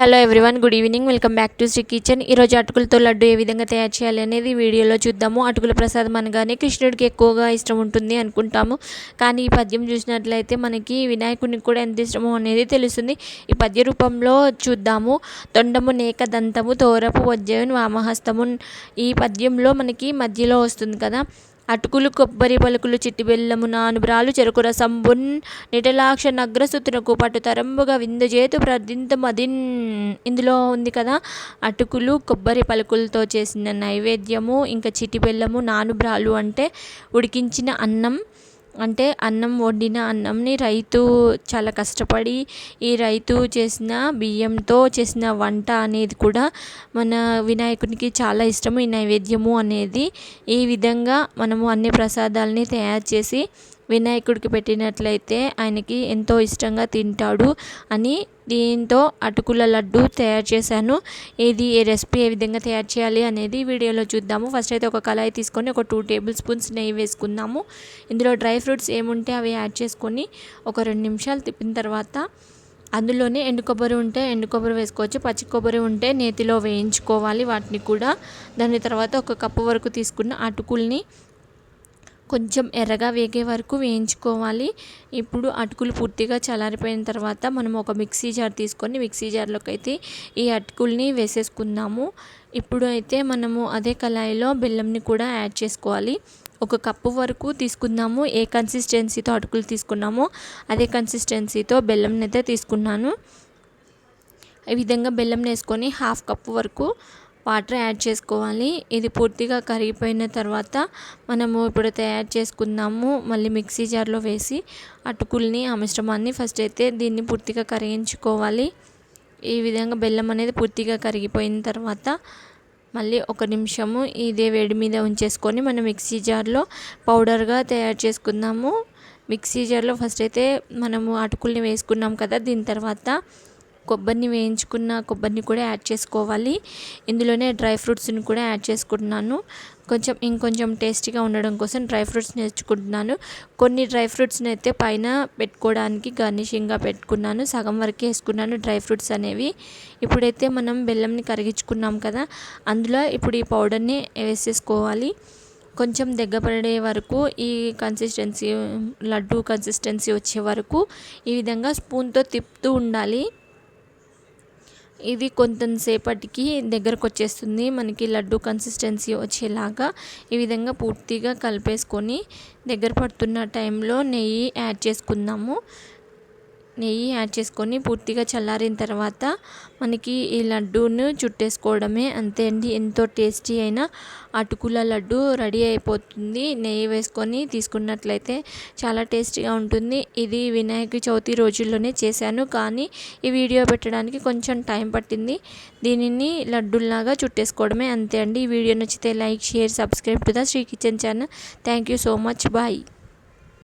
Hello everyone good evening welcome back to Shri kitchen ఈరోజు అటుకులతో లడ్డు ఏ విధంగా తయారు చేయాలి అనేది వీడియోలో చూద్దాము. అటుకుల ప్రసాదం అనగానే కృష్ణుడికి ఎక్కువగా ఇష్టం ఉంటుంది అనుకుంటాము. కానీ ఈ పద్యం చూసినట్లయితే మనకి వినాయకుడికి కూడా ఎంత ఇష్టమో అనేది తెలుస్తుంది. ఈ పద్య రూపంలో చూద్దాము. తొండము నేక దంతము తోరపు వజ్జయన్ వామహస్తము ఈ పద్యంలో మనకి మధ్యలో వస్తుంది కదా. అటుకులు కొబ్బరి పలుకులు చిట్టి బెల్లము నానుబ్రాలు చెరుకు రసంబున్ నిటలాక్ష నగ్రసుతునకు పట్టు తరంబుగా విందు చేతు మదిన్ ఇందులో ఉంది కదా అటుకులు కొబ్బరి పలుకులతో చేసిన నైవేద్యము ఇంకా చిటి బెల్లము నానుబ్రాలు అంటే ఉడికించిన అన్నం. అంటే అన్నం వండిన అన్నంని రైతు చాలా కష్టపడి ఈ రైతు చేసిన బియ్యంతో చేసిన వంట అనేది కూడా మన వినాయకునికి చాలా ఇష్టము. ఈ నైవేద్యము అనేది ఈ విధంగా మనము అన్ని ప్రసాదాలని తయారు చేసి వినాయకుడికి పెట్టినట్లయితే ఆయనకి ఎంతో ఇష్టంగా తింటాడు అని దీంతో అటుకుల లడ్డు తయారు చేశాను. ఇది ఏ రెసిపీ ఏ విధంగా తయారు చేయాలి అనేది వీడియోలో చూద్దాము. ఫస్ట్ అయితే ఒక కళాయి తీసుకొని ఒక టూ టేబుల్ స్పూన్స్ నెయ్యి వేసుకుందాము. ఇందులో డ్రై ఫ్రూట్స్ ఏముంటే అవి యాడ్ చేసుకొని ఒక రెండు నిమిషాలు తిప్పిన తర్వాత అందులోనే ఎండు కొబ్బరి ఉంటే ఎండు కొబ్బరి వేసుకోవచ్చు పచ్చి కొబ్బరి ఉంటే నేతిలో వేయించుకోవాలి వాటిని కూడా. దాని తర్వాత ఒక కప్పు వరకు తీసుకున్న అటుకుల్ని కొంచెం ఎర్రగా వేగే వరకు వేయించుకోవాలి. ఇప్పుడు అటుకులు పూర్తిగా చల్లారిపోయిన తర్వాత మనం ఒక మిక్సీ జార్ తీసుకొని మిక్సీ జార్లోకి అయితే ఈ అటుకుల్ని వేసేసుకుందాము. ఇప్పుడు అయితే మనము అదే కళాయిలో బెల్లంని కూడా యాడ్ చేసుకోవాలి. ఒక కప్పు వరకు తీసుకుందాము. ఏ కన్సిస్టెన్సీతో అటుకులు తీసుకున్నామో అదే కన్సిస్టెన్సీతో బెల్లంని అయితే తీసుకున్నాను. ఈ విధంగా బెల్లం వేసుకొని హాఫ్ కప్పు వరకు వాటర్ యాడ్ చేసుకోవాలి. ఇది పూర్తిగా కరిగిపోయిన తర్వాత మనము ఇప్పుడు తయారు చేసుకుందాము. మళ్ళీ మిక్సీ జార్లో వేసి అటుకుల్ని ఆ మిశ్రమాన్ని ఫస్ట్ అయితే దీన్ని పూర్తిగా కరిగించుకోవాలి. ఈ విధంగా బెల్లం అనేది పూర్తిగా కరిగిపోయిన తర్వాత మళ్ళీ ఒక నిమిషము ఇదే వేడి మీద ఉంచేసుకొని మనం మిక్సీ జార్లో పౌడర్గా తయారు చేసుకుందాము. మిక్సీ జార్లో ఫస్ట్ అయితే మనము అటుకుల్ని వేసుకున్నాం కదా దీని తర్వాత కొబ్బరిని వేయించుకున్న కొబ్బరిని కూడా యాడ్ చేసుకోవాలి. ఇందులోనే డ్రై ఫ్రూట్స్ని కూడా యాడ్ చేసుకుంటున్నాను. కొంచెం ఇంకొంచెం టేస్టీగా ఉండడం కోసం డ్రై ఫ్రూట్స్ నేర్చుకుంటున్నాను. కొన్ని డ్రై ఫ్రూట్స్ని అయితే పైన పెట్టుకోవడానికి గార్నిషింగ్గా పెట్టుకున్నాను. సగం వరకే వేసుకున్నాను డ్రై ఫ్రూట్స్ అనేవి. ఇప్పుడైతే మనం బెల్లంని కరిగించుకున్నాం కదా అందులో ఇప్పుడు ఈ పౌడర్ని వేసేసుకోవాలి. కొంచెం దగ్గర వరకు ఈ కన్సిస్టెన్సీ లడ్డు కన్సిస్టెన్సీ వచ్చే వరకు ఈ విధంగా స్పూన్తో తిప్పుతూ ఉండాలి. ఇది కొంతసేపటికి దగ్గరకు వచ్చేస్తుంది మనకి లడ్డు కన్సిస్టెన్సీ వచ్చేలాగా ఈ విధంగా పూర్తిగా కలిపేసుకొని దగ్గర పడుతున్న టైంలో నెయ్యి యాడ్ చేసుకుందాము. నెయ్యి యాడ్ చేసుకొని పూర్తిగా చల్లారిన తర్వాత మనకి ఈ లడ్డూను చుట్టేసుకోవడమే అంతే అండి. ఎంతో టేస్టీ అయిన అటుకుల లడ్డు రెడీ అయిపోతుంది. నెయ్యి వేసుకొని తీసుకున్నట్లయితే చాలా టేస్టీగా ఉంటుంది. ఇది వినాయక చవితి రోజుల్లోనే చేశాను. కానీ ఈ వీడియో పెట్టడానికి కొంచెం టైం పట్టింది. దీనిని లడ్డూల్లాగా చుట్టేసుకోవడమే అంతే అండి. ఈ వీడియో నచ్చితే like share subscribe to the Shri kitchen channel. Thank you so much. Bye.